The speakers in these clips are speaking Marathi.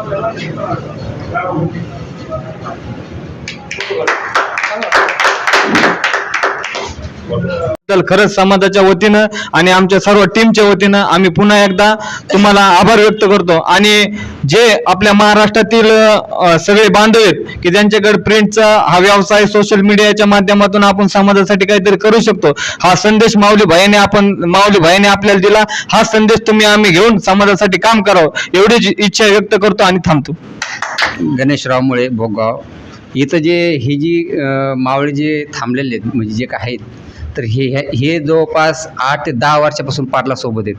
Bravo. तर खरंच समाजाच्या वतीनं आणि आमच्या सर्व टीमच्या वतीनं आम्ही पुन्हा एकदा तुम्हाला आभार व्यक्त करतो. आणि जे आपल्या महाराष्ट्रातील सगळे बांधव आहेत की ज्यांच्याकडे प्रिंटचा हा व्यवसाय सोशल मीडियाच्या माध्यमातून आपण समाजासाठी काहीतरी करू शकतो हा संदेश माऊली भाईने आपण माऊली भाईने आपल्याला दिला. हा संदेश तुम्ही आम्ही घेऊन समाजासाठी काम करावं एवढीच इच्छा व्यक्त करतो आणि थांबतो. गणेशराव मुळे भोगाव. इथं जे ही जी मावळी जे थांबलेले आहेत म्हणजे जे काय आहेत तर हे हे- हे जवळपास आठ ते दहा वर्षापासून पाटलासोबत आहेत.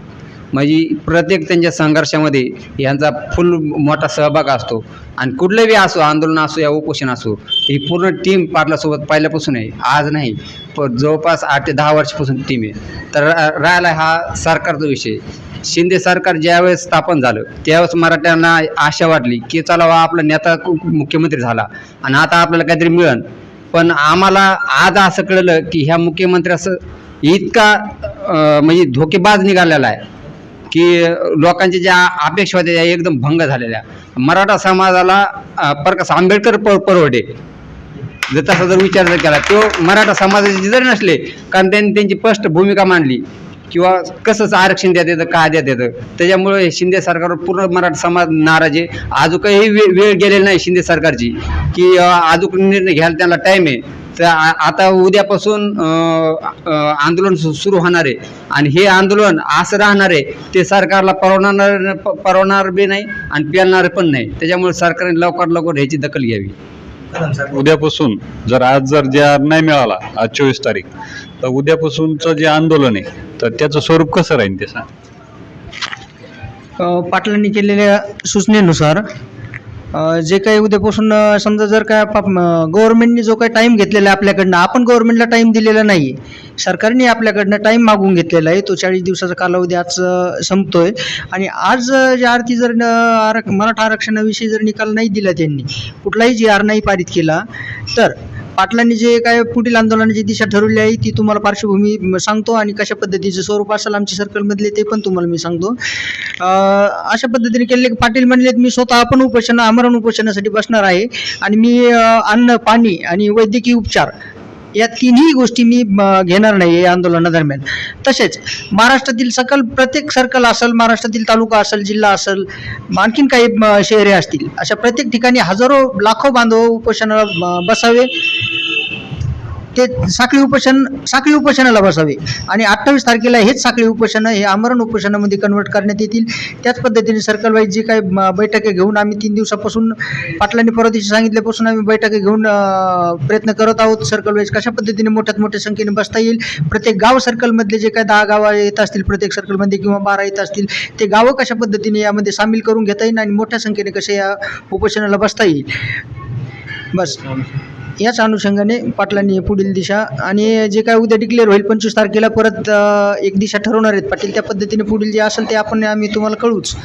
म्हणजे प्रत्येक त्यांच्या संघर्षामध्ये यांचा फुल मोठा सहभाग असतो. आणि कुठलंही असो आंदोलन असो या उपोषण असो ही पूर्ण टीम पाटलासोबत पहिल्यापासून आहे. आज नाही पण जवळपास आठ ते दहा वर्षापासून टीम आहे. तर रा- राहिला हा सरकारचा विषय. शिंदे सरकार ज्यावेळेस स्थापन झालं त्यावेळेस मराठ्यांना आशा वाटली की चला वा आपला नेता मुख्यमंत्री झाला. आणि आता आपल्याला काहीतरी मिळन पण आम्हाला आज असं कळलं की ह्या मुख्यमंत्र्याचं इतका म्हणजे धोकेबाज निघालेला आहे की लोकांच्या ज्या अपेक्षा होत्या त्या एकदम भंग झालेल्या. मराठा समाजाला अं, प्रकाश आंबेडकर पर परवडे. जर तसा जर विचार जर केला तो मराठा समाजाचे जर नसले कारण त्यांनी त्यांची स्पष्ट भूमिका मांडली. किंवा कसंच आरक्षण देत येतं काय देत येतं? त्याच्यामुळे शिंदे सरकारवर पूर्ण मराठा समाज नाराज आहे. अजून काही वेळ वेळ गेलेली नाही शिंदे सरकारची. की अं, अजून निर्णय घ्यायला त्यांना टाईम आहे. तर आता उद्यापासून आंदोलन सुरू होणार आहे. आणि हे आंदोलन असं राहणार आहे ते सरकारला परवणार परवणार बी नाही आणि पेलणार पण नाही. त्याच्यामुळे सरकारने लवकर लवकर ह्याची दखल घ्यावी. उद्यापासून जर आज जर ज्या नाही मिळाला आज चोवीस तारीख तर उद्यापासूनचं जे आंदोलन आहे तर त्याचं स्वरूप कसं राहील ते सांग. अ, पाटलांनी केलेल्या सूचनेनुसार अ, जे काही उद्यापासून अ, समजा जर काय गव्हर्नमेंटने जो काही टाईम घेतलेला आहे आपल्याकडनं आपण गव्हर्नमेंटला टाईम दिलेला नाही सरकारने आपल्याकडनं टाईम मागून घेतलेला आहे तो चाळीस दिवसाचा कालावधी आज अ, संपतोय. आणि आज अ, जे आरती जर न, आरक मराठा आरक्षणाविषयी जर निकाल नाही दिला त्यांनी कुठलाही जी आर नाही पारित केला तर पाटलांनी जे काय पुढील आंदोलनाची दिशा ठरवली आहे ती तुम्हाला पार्श्वभूमी सांगतो आणि कशा पद्धतीचं स्वरूप असेल आमच्या सर्कलमधले ते पण तुम्हाला मी सांगतो. अशा पद्धतीने केले की पाटील म्हणलेत मी स्वतः पण उपोषण आमरण उपोषणासाठी बसणार आहे आणि मी अन्न पाणी आणि वैद्यकीय उपचार या तिन्ही गोष्टी मी घेणार नाही या आंदोलनादरम्यान. तसेच महाराष्ट्रातील सकल प्रत्येक सर्कल असेल महाराष्ट्रातील तालुका असेल जिल्हा असेल आणखीन काही शहरे असतील अशा प्रत्येक ठिकाणी हजारो लाखो बांधव उपोषणाला बसावे. ते साखळी उपोषण साखळी उपोषणाला बसावे. आणि अठ्ठावीस तारखेला हेच साखळी उपोषणं हे आमरण उपोषणामध्ये कन्वर्ट करण्यात येतील. त्याच पद्धतीने सर्कल वाईज जे काही म, बैठकी घेऊन आम्ही तीन दिवसापासून पाटलांनी परवा दिवशी सांगितल्यापासून आम्ही बैठकी घेऊन प्रयत्न करत आहोत. सर्कल वाईज कशा पद्धतीने मोठ्यात मोठ्या संख्येने बसता येईल? प्रत्येक गाव सर्कलमधले जे काही दहा गावं येत असतील प्रत्येक सर्कलमध्ये किंवा बारा येत असतील ते गावं कशा पद्धतीने यामध्ये सामील करून घेता येईल आणि मोठ्या संख्येने कसे या उपोषणाला बसता येईल? बस. याच अनुषंगाने पाटलांनी पुढील दिशा आणि जे काय उद्या डिक्लेअर होईल पंचवीस तारखेला परत एक दिशा ठरवणार आहेत पाटील त्या पद्धतीने पुढील जे असेल ते आपण आम्ही तुम्हाला कळूच